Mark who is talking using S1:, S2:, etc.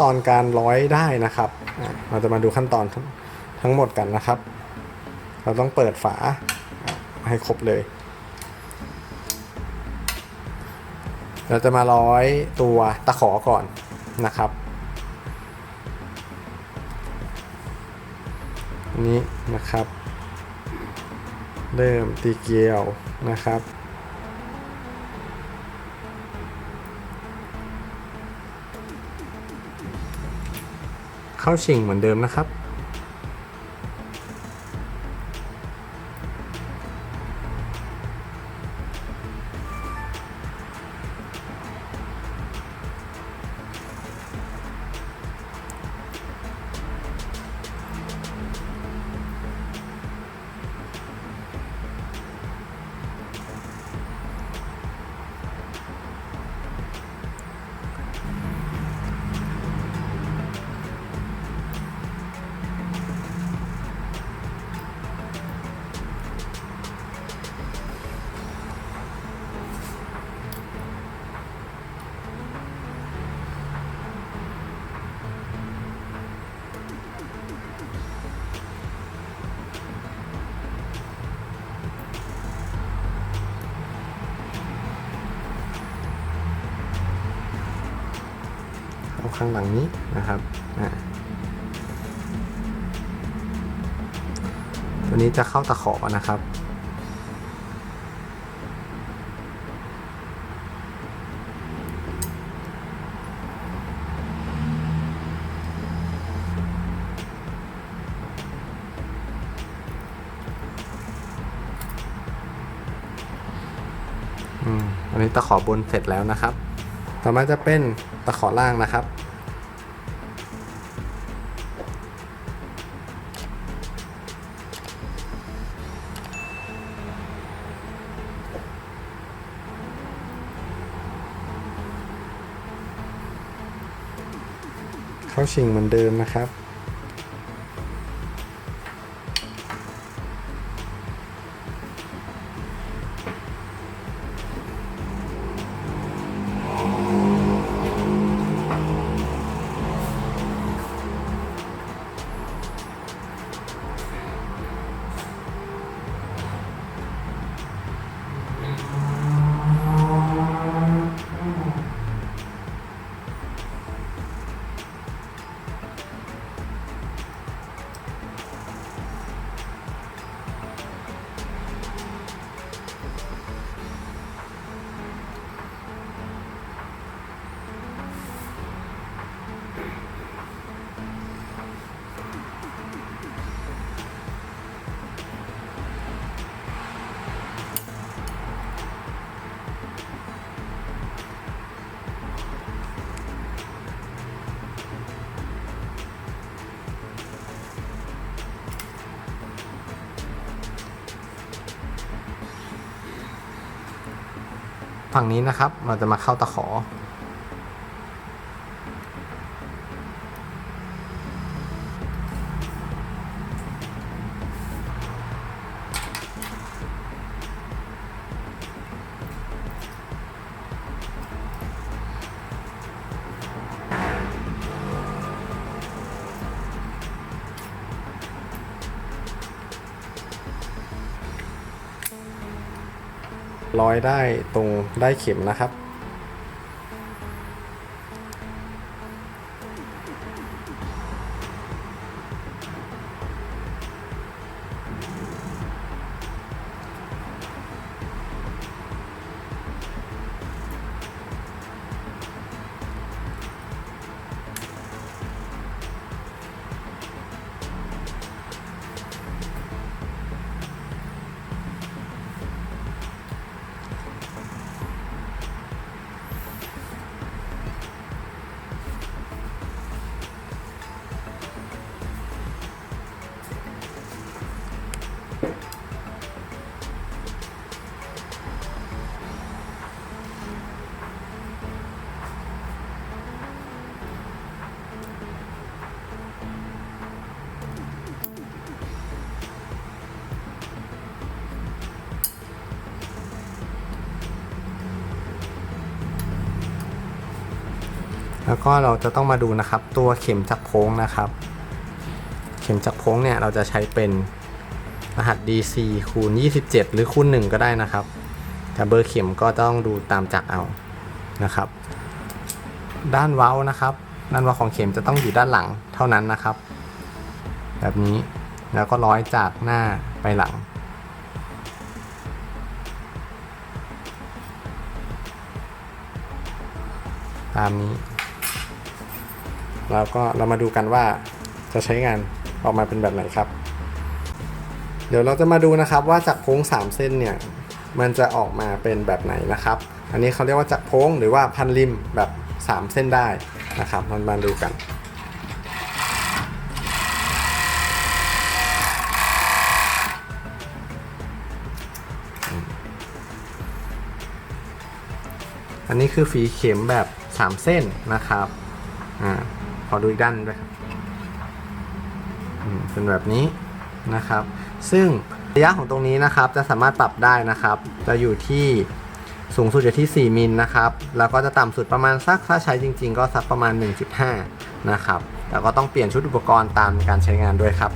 S1: ตอนการร้อยได้นะครับเราจะมาดูขั้นตอนทั้งหมดกันนะครับ เราต้องเปิดฝาให้ครบเลย เราจะมาร้อยตัวตะขอก่อนนะครับอันนี้นะครับ เริ่มตีเกลียวนะครับ เข้าชิงเหมือนเดิมนะครับ ข้างหลังนี้นะครับอ่าตัวนี้จะเข้าตะขอนะครับ อันนี้ตะขอบนเสร็จแล้วนะครับ ต่อมาจะเป็น ตะขอล่างนะครับ เข้าชิงเหมือนเดิมนะครับ ฝั่งนี้นะครับ เราจะมาเข้าตะขอ ร้อยได้ตรงได้เข็มนะครับ แล้วก็เราจะต้องมาดูนะครับตัวเข็มจักโค้งนะครับ เข็มจักโค้งเนี่ยเราจะใช้เป็นรหัส DC คูณ 27 หรือคูณ1ก็ได้นะครับ แต่เบอร์เข็มก็ต้องดูตามจักรเอานะครับ ด้านเว้านะครับ ด้านเว้าของเข็มจะต้องอยู่ด้านหลังเท่านั้นนะครับ แบบนี้แล้วก็ร้อยจากหน้าไปหลังตามนี้ แล้วก็เรามาดูกันว่าจะใช้งานออกมาเป็นแบบไหนครับ เดี๋ยวเราจะมาดูนะครับว่าจากโค้ง 3 เส้นเนี่ยมันจะออกมาเป็นแบบไหนนะครับ อันนี้เขาเรียกว่าจักรโค้งหรือว่าพันริมแบบ 3 เส้นได้นะครับมันมาดูกันอันนี้คือฝีเข็มแบบ 3 เส้นนะครับ อ่า ขอดูอีกด้านด้วยครับเป็นแบบนี้นะครับ ซึ่งระยะของตรงนี้นะครับจะสามารถปรับได้นะครับ จะอยู่ที่สูงสุดอยู่ที่ 4 มิลนะครับ แล้วก็จะต่ำสุดประมาณสักถ้าใช้จริง ๆ ก็สักประมาณ 1.5 นะครับ แล้วก็ต้องเปลี่ยนชุดอุปกรณ์ตามการใช้งานด้วยครับ